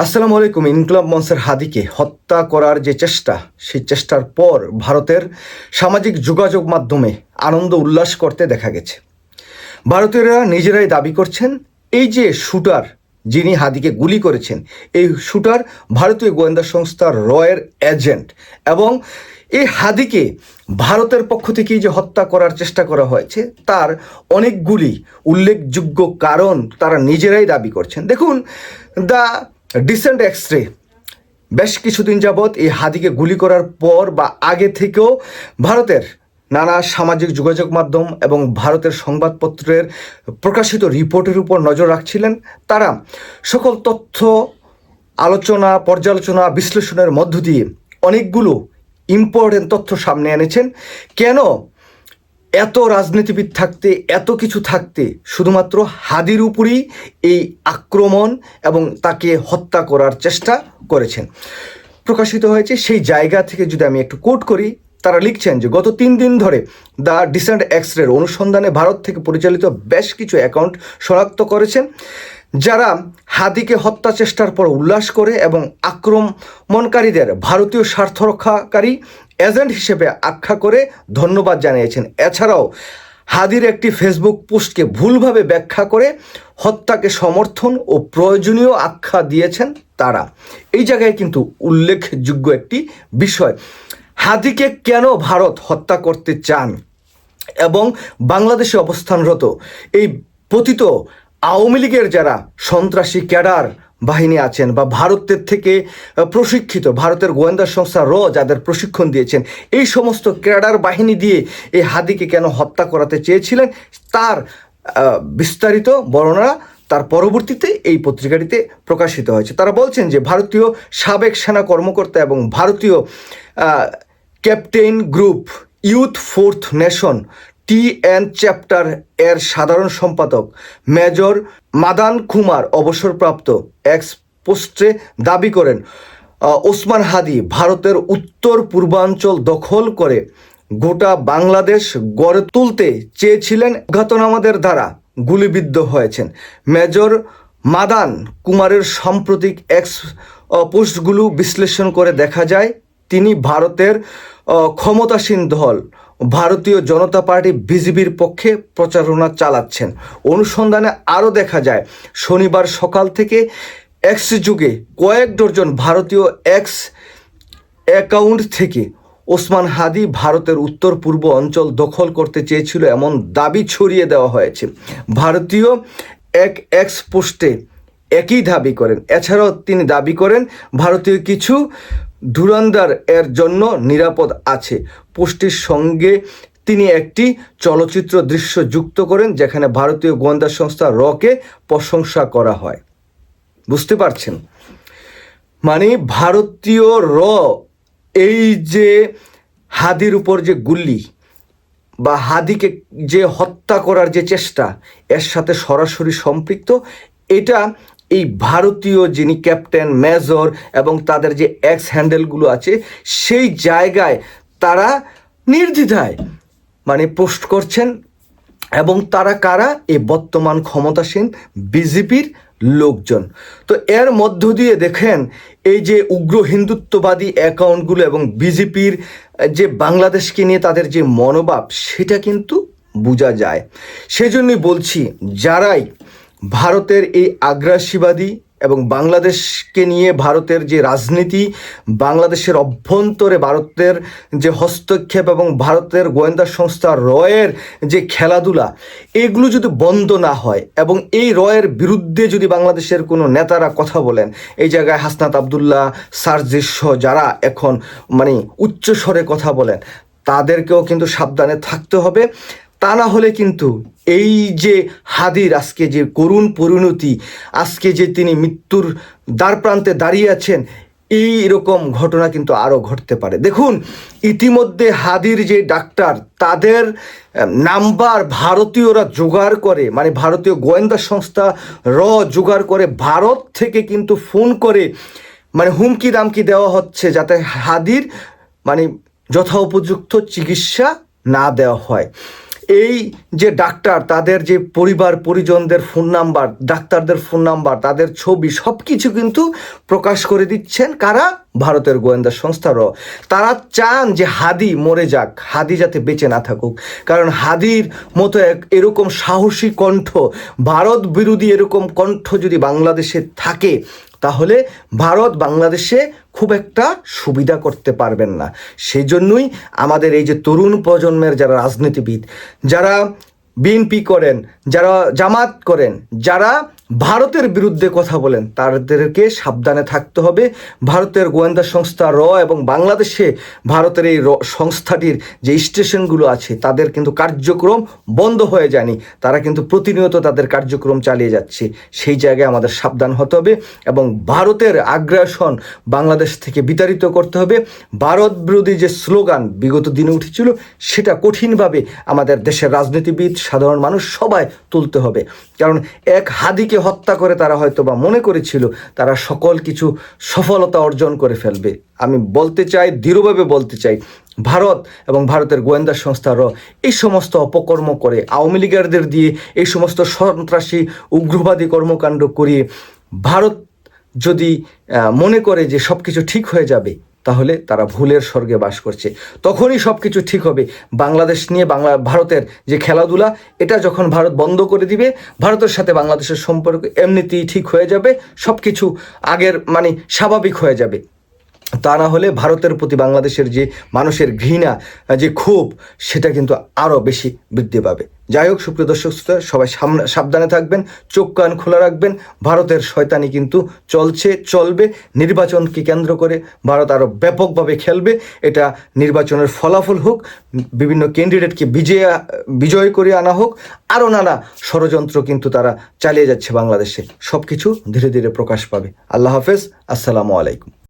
আসসালামু আলাইকুম, ইনকলাব মঞ্চের হাদিকে হত্যা করার যে চেষ্টা, সেই চেষ্টার পর ভারতের সামাজিক যোগাযোগ মাধ্যমে আনন্দ উল্লাস করতে দেখা গেছে। ভারতীয়রা নিজেরাই দাবি করছেন, এই যে শুটার যিনি হাদিকে গুলি করেছেন, এই শুটার ভারতীয় গোয়েন্দা সংস্থা রয়ের এজেন্ট এবং এই হাদিকে ভারতের পক্ষ থেকেই যে হত্যা করার চেষ্টা করা হয়েছে, তার অনেকগুলি উল্লেখযোগ্য কারণ তারা নিজেরাই দাবি করছেন। দেখুন দ্য ডিসেন্ট এক্সরে বেশ কিছুদিন যাবৎ এই হাদিকে গুলি করার পর বা আগে থেকেও ভারতের নানা সামাজিক যোগাযোগ মাধ্যম এবং ভারতের সংবাদপত্রের প্রকাশিত রিপোর্টের উপর নজর রাখছিলেন তারা। সকল তথ্য, আলোচনা, পর্যালোচনা, বিশ্লেষণের মধ্য দিয়ে অনেকগুলো ইম্পর্টেন্ট তথ্য সামনে এনেছেন। কেন এত রাজনীতিবিদ থাকতে, এত কিছু থাকতে, শুধুমাত্র হাদির উপরই এই আক্রমণ এবং তাকে হত্যা করার চেষ্টা করেছেন। প্রকাশিত হয়েছে সেই জায়গা থেকে যদি আমি একটু কোট করি, তারা লিখছেন যে গত তিন দিন ধরে দ্য ডিসেন্ট এক্সরের অনুসন্ধানে ভারত থেকে পরিচালিত বেশ কিছু অ্যাকাউন্ট শনাক্ত করেছেন, যারা হাদিকে হত্যা চেষ্টার পর উল্লাস করে এবং আক্রমণকারীদের ভারতীয় স্বার্থ রক্ষাকারী এজেন্ট হিসেবে আখ্যা করে ধন্যবাদ জানিয়েছেন। এছাড়াও হাদির একটি ফেসবুক পোস্টকে ভুলভাবে ব্যাখ্যা করে হত্যাকে সমর্থন ও প্রয়োজনীয় আখ্যা দিয়েছেন তারা। এই জায়গায় কিন্তু উল্লেখযোগ্য একটি বিষয়। হাদিকে কেন ভারত হত্যা করতে চান এবং বাংলাদেশে অবস্থানরত এই পতিত আওয়ামী লীগের যারা সন্ত্রাসী ক্যাডার বাহিনী আছেন বা ভারতের থেকে প্রশিক্ষিত ভারতের গোয়েন্দা সংস্থা র যাদের প্রশিক্ষণ দিয়েছেন, এই সমস্ত ক্যাডার বাহিনী দিয়ে এই হাদিকে কেন হত্যা করাতে চেয়েছিলেন, তার বিস্তারিত বর্ণনা তার পরবর্তীতে এই পত্রিকাটিতে প্রকাশিত হয়েছে। তারা বলছেন যে ভারতীয় সাবেক সেনা কর্মকর্তা এবং ভারতীয় captain group youth fourth nation T N chapter এর সাধারণ সম্পাদক মেজর মাদান কুমার অবসরপ্রাপ্ত এক্স পোস্টে দাবি করেন ওসমান হাদি ভারতের উত্তর পূর্বাঞ্চল দখল করে গোটা বাংলাদেশ গড়ে তুলতে চেয়েছিলেন জ্ঞাতনামাদের দ্বারা গুলিবিদ্ধ হয়েছেন। মেজর মাদান কুমারের সাম্প্রতিক এক্স পোস্টগুলো বিশ্লেষণ করে দেখা যায়, তিনি ভারতের ক্ষমতাসীন দল ভারতীয় জনতা পার্টি বিজেপির পক্ষে প্রচারণা চালাচ্ছেন। অনুসন্ধানে আরও দেখা যায়, শনিবার সকাল থেকে এক্স যুগে কয়েক ডজন ভারতীয় এক্স অ্যাকাউন্ট থেকে ওসমান হাদি ভারতের উত্তর পূর্ব অঞ্চল দখল করতে চেয়েছিল এমন দাবি ছড়িয়ে দেওয়া হয়েছে। ভারতীয় এক এক্স পোস্টে একই দাবি করেন। এছাড়াও তিনি দাবি করেন, ভারতীয় কিছু ধুরন্ধর এর জন্য নিরাপদ আছে। পোস্টটির সঙ্গে তিনি একটি চলচ্চিত্র দৃশ্য যুক্ত করেন, যেখানে ভারতীয় গোয়েন্দা সংস্থা রকে প্রশংসা করা হয়। বুঝতে পারছেন? মানে ভারতীয় র, এই যে হাদির উপর যে গুল্লি বা হাদিকে যে হত্যা করার যে চেষ্টা, এর সাথে সরাসরি সম্পৃক্ত, এটা এই ভারতীয় যিনি ক্যাপ্টেন মেজর এবং তাদের যে এক্স হ্যান্ডেলগুলো আছে, সেই জায়গায় তারা নির্দ্বিধায় মানে পোস্ট করছেন এবং তারা কারা? এই বর্তমান ক্ষমতাসীন বিজেপির লোকজন। তো এর মধ্য দিয়ে দেখেন, এই যে উগ্র হিন্দুত্ববাদী অ্যাকাউন্টগুলো এবং বিজেপির যে বাংলাদেশকে নিয়ে তাদের যে মনোভাব, সেটা কিন্তু বোঝা যায়। সেজন্যই বলছি, যারাই ভারতের এই আগ্রাসীবাদী এবং বাংলাদেশকে নিয়ে ভারতের যে রাজনীতি, বাংলাদেশের অভ্যন্তরে ভারতের যে হস্তক্ষেপ এবং ভারতের গোয়েন্দা সংস্থা রয়ের যে খেলাধুলা, এগুলো যদি বন্ধ না হয় এবং এই রয়ের বিরুদ্ধে যদি বাংলাদেশের কোনো নেতারা কথা বলেন, এই জায়গায় হাসনাত আবদুল্লাহ সার্জিস যারা এখন মানে উচ্চস্বরে কথা বলেন, তাদেরকেও কিন্তু সাবধানে থাকতে হবে। তা না হলে কিন্তু এই যে হাদির, আজকে যে করুণ পরিণতি, আজকে যে তিনি মৃত্যুর দ্বার প্রান্তে দাঁড়িয়ে আছেন, এই রকম ঘটনা কিন্তু আরও ঘটতে পারে। দেখুন, ইতিমধ্যে হাদির যে ডাক্তার, তাদের নাম্বার ভারতীয়রা জোগাড় করে মানে ভারতীয় গোয়েন্দা সংস্থা র জোগাড় করে, ভারত থেকে কিন্তু ফোন করে মানে হুমকি দামকি দেওয়া হচ্ছে যাতে হাদির মানে যথা উপযুক্ত চিকিৎসা না দেওয়া হয়। এই যে ডাক্তার, তাদের যে পরিবার, পরিজনদের ফোন নাম্বার ডাক্তারদের ফোন নাম্বার তাদের ছবি সব কিছু কিন্তু প্রকাশ করে দিচ্ছেন কারা? ভারতের গোয়েন্দা সংস্থার তারা চান যে হাদি মরে যাক, হাদি যাতে বেঁচে না থাকুক। কারণ হাদির মতো এক এরকম সাহসী কণ্ঠ, ভারত বিরোধী এরকম কণ্ঠ যদি বাংলাদেশে থাকে তাহলে ভারত বাংলাদেশে খুব একটা সুবিধা করতে পারবেন না। সেই জন্যই আমাদের এই যে তরুণ প্রজন্মের যারা রাজনীতিবিদ, যারা বিএনপি করেন, যারা জামাত করেন, যারা ভারতের বিরুদ্ধে কথা বলেন। তাদেরকে সাবধানে থাকতে হবে। ভারতের গোয়েন্দা সংস্থা র এবং বাংলাদেশে ভারতের এই সংস্থাটির যে স্টেশনগুলো আছে, তাদের কিন্তু কার্যক্রম বন্ধ হয়ে যায়নি। তারা কিন্তু প্রতিনিয়ত তাদের কার্যক্রম চালিয়ে যাচ্ছে। সেই জায়গায় আমাদের সাবধান হতে হবে এবং ভারতের আগ্রাসন বাংলাদেশ থেকে বিতাড়িত করতে হবে। ভারত বিরোধী যে স্লোগান বিগত দিনে উঠেছিল, সেটা কঠিনভাবে আমাদের দেশের রাজনীতিবিদ, সাধারণ মানুষ সবাই তুলতে হবে। কারণ এক হাদিকে হত্যা করে তারা হয়তো বা মনে করেছিল, তারা সকল কিছু সফলতা অর্জন করে ফেলবে। আমি বলতে চাই, দৃঢ়ভাবে বলতে চাই, ভারত এবং ভারতের গোয়েন্দা সংস্থার এই সমস্ত অপকর্ম করে, আওয়ামী লীগারদের দিয়ে এই সমস্ত সন্ত্রাসী, উগ্রবাদী কর্মকাণ্ড করিয়ে, ভারত যদি মনে করে যে সব কিছু ঠিক হয়ে যাবে তাহলে তারা ভুলের স্বর্গে বাস করছে। তখনই সব কিছু ঠিক হবে। বাংলাদেশ নিয়ে বাংলা, ভারতের যে খেলাধুলা, এটা যখন ভারত বন্ধ করে দিবে, ভারতের সাথে বাংলাদেশের সম্পর্ক এমনিতেই ঠিক হয়ে যাবে। সব কিছু আগের মানে স্বাভাবিক হয়ে যাবে। তা না হলে ভারতের প্রতি বাংলাদেশের যে মানুষের ঘৃণা যে ক্ষোভ সেটা কিন্তু আরও বেশি বৃদ্ধি পাবে। যাই হোক সুপ্রিয় দর্শক শ্রোতা, সবাই সাবধানে থাকবেন চোখ কান খোলা রাখবেন। ভারতের শয়তানি কিন্তু চলছে চলবে। নির্বাচনকে কেন্দ্র করে ভারত আরও ব্যাপকভাবে খেলবে। এটা নির্বাচনের ফলাফল হোক বিভিন্ন ক্যান্ডিডেটকে বিজয় বিজয় করে আনা হোক আরও নানা ষড়যন্ত্র কিন্তু তারা চালিয়ে যাচ্ছে বাংলাদেশে। সব কিছু ধীরে ধীরে প্রকাশ পাবে। আল্লাহ হাফেজ আসসালামু আলাইকুম।